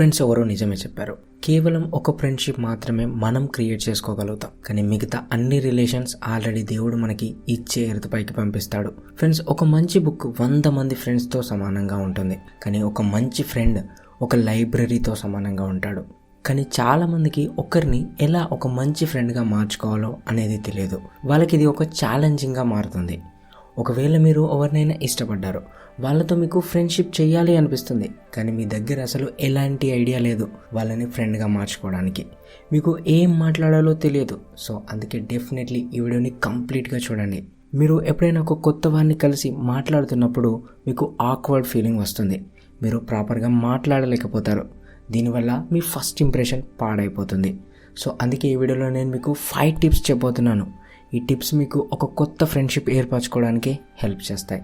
Friends ఎవరో నిజమే చెప్పారు. కేవలం ఒక ఫ్రెండ్షిప్ మాత్రమే మనం క్రియేట్ చేసుకోగలుగుతాం. కానీ మిగతా అన్ని రిలేషన్స్ ఆల్రెడీ దేవుడు మనకి ఇచ్చే ఎరుతుపైకి పంపిస్తాడు. ఫ్రెండ్స్ ఒక మంచి బుక్ వంద మంది ఫ్రెండ్స్తో సమానంగా ఉంటుంది. కానీ ఒక మంచి ఫ్రెండ్ ఒక లైబ్రరీతో సమానంగా ఉంటాడు. కానీ చాలామందికి ఒకరిని ఎలా ఒక మంచి ఫ్రెండ్గా మార్చుకోవాలో అనేది తెలియదు. వాళ్ళకి ఇది ఒక ఛాలెంజింగ్గా మారుతుంది. ఒకవేళ మీరు ఎవరినైనా ఇష్టపడ్డారు వాళ్ళతో మీకు ఫ్రెండ్షిప్ చేయాలి అనిపిస్తుంది కానీ మీ దగ్గర అసలు ఎలాంటి ఐడియా లేదు వాళ్ళని ఫ్రెండ్గా మార్చుకోవడానికి. మీకు ఏం మాట్లాడాలో తెలియదు సో అందుకే డెఫినెట్లీ ఈ వీడియోని కంప్లీట్గా చూడండి. మీరు ఎప్పుడైనా ఒక కొత్త వారిని కలిసి మాట్లాడుతున్నప్పుడు మీకు ఆక్వర్డ్ ఫీలింగ్ వస్తుంది. మీరు ప్రాపర్గా మాట్లాడలేకపోతారు. దీనివల్ల మీ ఫస్ట్ ఇంప్రెషన్ పాడైపోతుంది. సో అందుకే ఈ వీడియోలో నేను మీకు ఫైవ్ టిప్స్ చెప్పబోతున్నాను. ఈ టిప్స్ మీకు ఒక కొత్త ఫ్రెండ్షిప్ ఏర్పరచుకోవడానికి హెల్ప్ చేస్తాయి.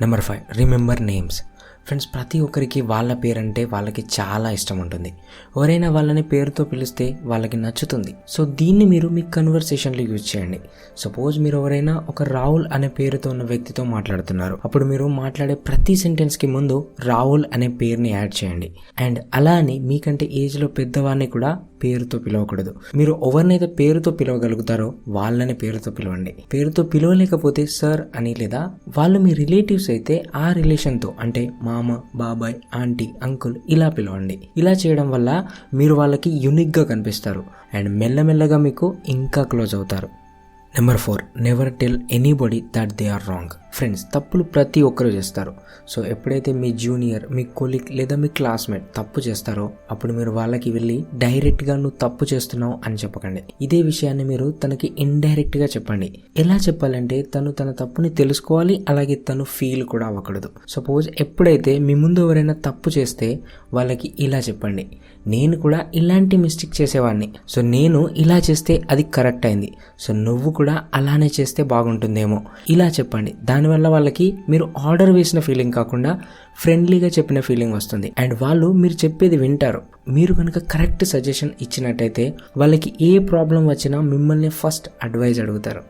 Number five remember names friends ప్రతి ఒక్కరికి వాళ్ళ పేరంటే వాళ్ళకి చాలా ఇష్టం ఉంటుంది. ఎవరైనా వాళ్ళని పేరుతో పిలిస్తే వాళ్ళకి నచ్చుతుంది. సో దీన్ని మీరు మీ కన్వర్సేషన్లో యూజ్ చేయండి. సపోజ్ మీరు ఎవరైనా ఒక రాహుల్ అనే పేరుతో ఉన్న వ్యక్తితో మాట్లాడుతున్నారు. అప్పుడు మీరు మాట్లాడే ప్రతి సెంటెన్స్కి ముందు రాహుల్ అనే పేరుని యాడ్ చేయండి. అండ్ అలా అని మీకంటే ఏజ్లో పెద్దవాడిని కూడా పేరుతో పిలవకూడదు. మీరు ఎవరినైతే పేరుతో పిలవగలుగుతారో వాళ్ళని పేరుతో పిలవండి. పేరుతో పిలవలేకపోతే సార్ అని లేదా వాళ్ళు మీ రిలేటివ్స్ అయితే ఆ రిలేషన్తో అంటే మామ బాబాయ్ ఆంటీ అంకుల్ ఇలా పిలవండి. ఇలా చేయడం వల్ల మీరు వాళ్ళకి యునిక్గా కనిపిస్తారు. అండ్ మెల్లమెల్లగా మీకు ఇంకా క్లోజ్ అవుతారు. Number four never tell anybody that they are wrong friends తప్పులు ప్రతి ఒక్కరు చేస్తారు. సో ఎప్పుడైతే మీ జూనియర్ మీ కొలిక్ లేదా మీ క్లాస్మేట్ తప్పు చేస్తారో అప్పుడు మీరు వాళ్ళకి వెళ్ళి డైరెక్ట్గా నువ్వు తప్పు చేస్తున్నావు అని చెప్పకండి. ఇదే విషయాన్ని మీరు తనకి ఇండైరెక్ట్గా చెప్పండి. ఎలా చెప్పాలంటే తను తన తప్పుని తెలుసుకోవాలి అలాగే తను ఫీల్ కూడా అవ్వకూడదు. సపోజ్ ఎప్పుడైతే మీ ముందు ఎవరైనా తప్పు చేస్తే వాళ్ళకి ఇలా చెప్పండి. నేను కూడా ఇలాంటి మిస్టేక్ చేసేవాడిని. సో నేను ఇలా చేస్తే అది కరెక్ట్ అయింది. సో నువ్వు కూడా అలానే చేస్తే బాగుంటుందేమో. ఇలా చెప్పండి. దానివల్ల వాళ్ళకి మీరు ఆర్డర్ వేసిన ఫీలింగ్ కాకుండా ఫ్రెండ్లీగా చెప్పిన ఫీలింగ్ వస్తుంది. అండ్ వాళ్ళు మీరు చెప్పేది వింటారు. మీరు కనుక కరెక్ట్ సజెషన్ ఇచ్చినట్టయితే వాళ్ళకి ఏ ప్రాబ్లం వచ్చినా మిమ్మల్ని ఫస్ట్ అడ్వైజ్ అడుగుతారు.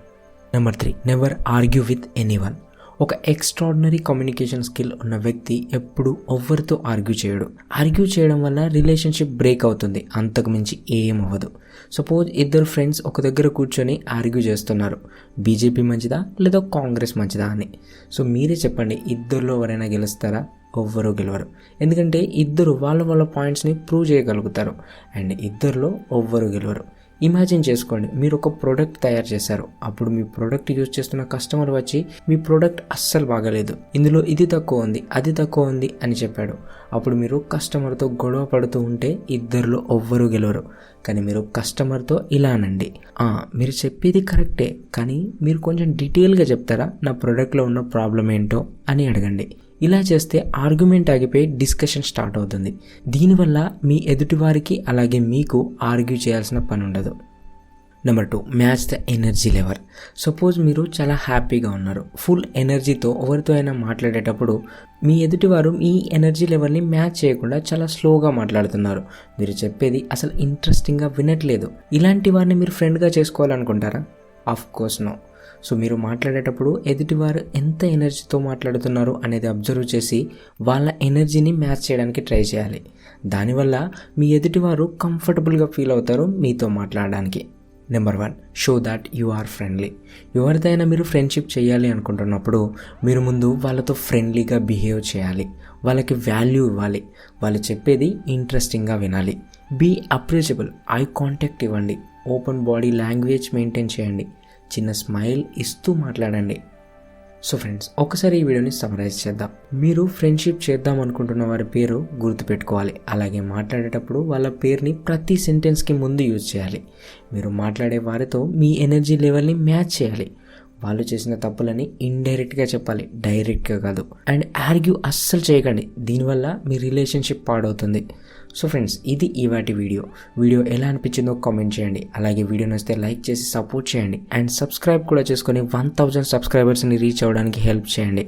Number three never argue with any one ఒక ఎక్స్ట్రాడినరీ కమ్యూనికేషన్ స్కిల్ ఉన్న వ్యక్తి ఎప్పుడు ఎవరితో ఆర్గ్యూ చేయడు. ఆర్గ్యూ చేయడం వల్ల రిలేషన్షిప్ బ్రేక్ అవుతుంది. అంతకుమించి ఏం అవ్వదు. సపోజ్ ఇద్దరు ఫ్రెండ్స్ ఒక దగ్గర కూర్చొని ఆర్గ్యూ చేస్తున్నారు. బీజేపీ మంచిదా లేదా కాంగ్రెస్ మంచిదా అని. సో మీరే చెప్పండి ఇద్దరిలో ఎవరైనా గెలుస్తారా? ఎవ్వరూ గెలవరు. ఎందుకంటే ఇద్దరు వాళ్ళ వాళ్ళ పాయింట్స్ని ప్రూవ్ చేయగలుగుతారు. అండ్ ఇద్దరిలో ఎవ్వరు గెలవరు. ఇమాజిన్ చేసుకోండి. మీరు ఒక ప్రోడక్ట్ తయారు చేశారు. అప్పుడు మీ ప్రోడక్ట్ యూజ్ చేస్తున్న కస్టమర్ వచ్చి మీ ప్రోడక్ట్ అస్సలు బాగలేదు. ఇందులో ఇది తక్కువ ఉంది అది తక్కువ ఉంది అని చెప్పాడు. అప్పుడు మీరు కస్టమర్తో గొడవ పడుతూ ఉంటే ఇద్దరిలో ఎవ్వరూ గెలవరు. కానీ మీరు కస్టమర్తో ఇలా అనండి. మీరు చెప్పేది కరెక్టే కానీ మీరు కొంచెం డీటెయిల్గా చెప్తారా? నా ప్రోడక్ట్లో ఉన్న ప్రాబ్లం ఏంటో? అని అడగండి. ఇలా చేస్తే ఆర్గ్యుమెంట్ ఆగిపోయి డిస్కషన్ స్టార్ట్ అవుతుంది. దీనివల్ల మీ ఎదుటివారికి అలాగే మీకు ఆర్గ్యూ చేయాల్సిన పని ఉండదు. Number two match the energy level suppose మీరు చాలా హ్యాపీగా ఉన్నారు. ఫుల్ ఎనర్జీతో ఎవరితో అయినా మాట్లాడేటప్పుడు మీ ఎదుటివారు మీ ఎనర్జీ లెవెల్ని మ్యాచ్ చేయకుండా చాలా స్లోగా మాట్లాడుతున్నారు. మీరు చెప్పేది అసలు ఇంట్రెస్టింగ్గా వినట్లేదు. ఇలాంటి వారిని మీరు ఫ్రెండ్గా చేసుకోవాలనుకుంటారా? ఆఫ్ కోర్స్ నో సో మీరు మాట్లాడేటప్పుడు ఎదుటివారు ఎంత ఎనర్జీతో మాట్లాడుతున్నారు అనేది అబ్జర్వ్ చేసి వాళ్ళ ఎనర్జీని మ్యాచ్ చేయడానికి ట్రై చేయాలి. దానివల్ల మీ ఎదుటివారు కంఫర్టబుల్గా ఫీల్ అవుతారు మీతో మాట్లాడడానికి. Number one show that you are friendly. ఎవరిదైనా మీరు ఫ్రెండ్షిప్ చేయాలి అనుకుంటున్నప్పుడు మీరు ముందు వాళ్ళతో ఫ్రెండ్లీగా బిహేవ్ చేయాలి. వాళ్ళకి వాల్యూ ఇవ్వాలి. వాళ్ళు చెప్పేది ఇంట్రెస్టింగ్గా వినాలి. బీ అప్రిజబుల్ ఐ కాంటాక్ట్ ఇవ్వండి. ఓపెన్ బాడీ లాంగ్వేజ్ మెయింటైన్ చేయండి. చిన్న స్మైల్ ఇస్తూ మాట్లాడండి. సో ఫ్రెండ్స్ ఒకసారి ఈ వీడియోని సమరైజ్ చేద్దాం. మీరు ఫ్రెండ్షిప్ చేద్దాం అనుకుంటున్న వారి పేరు గుర్తుపెట్టుకోవాలి. అలాగే మాట్లాడేటప్పుడు వాళ్ళ పేరుని ప్రతి సెంటెన్స్కి ముందు యూజ్ చేయాలి. మీరు మాట్లాడే వారితో మీ ఎనర్జీ లెవెల్ని మ్యాచ్ చేయాలి. వాళ్ళు చేసిన తప్పులని ఇండైరెక్ట్గా చెప్పాలి. డైరెక్ట్గా కాదు. అండ్ ఆర్గ్యూ అస్సలు చేయకండి. దీనివల్ల మీ రిలేషన్షిప్ పాడవుతుంది. సో ఫ్రెండ్స్ ఇది ఇవాటి వీడియో వీడియో ఎలా అనిపించిందో కామెంట్ చేయండి. అలాగే వీడియో నచ్చితే లైక్ చేసి సపోర్ట్ చేయండి. అండ్ సబ్స్క్రైబ్ కూడా చేసుకొని వన్ థౌజండ్ సబ్స్క్రైబర్స్ని రీచ్ అవ్వడానికి హెల్ప్ చేయండి.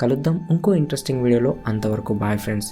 కలుద్దాం ఇంకో ఇంట్రెస్టింగ్ వీడియోలో అంతవరకు బాయ్ ఫ్రెండ్స్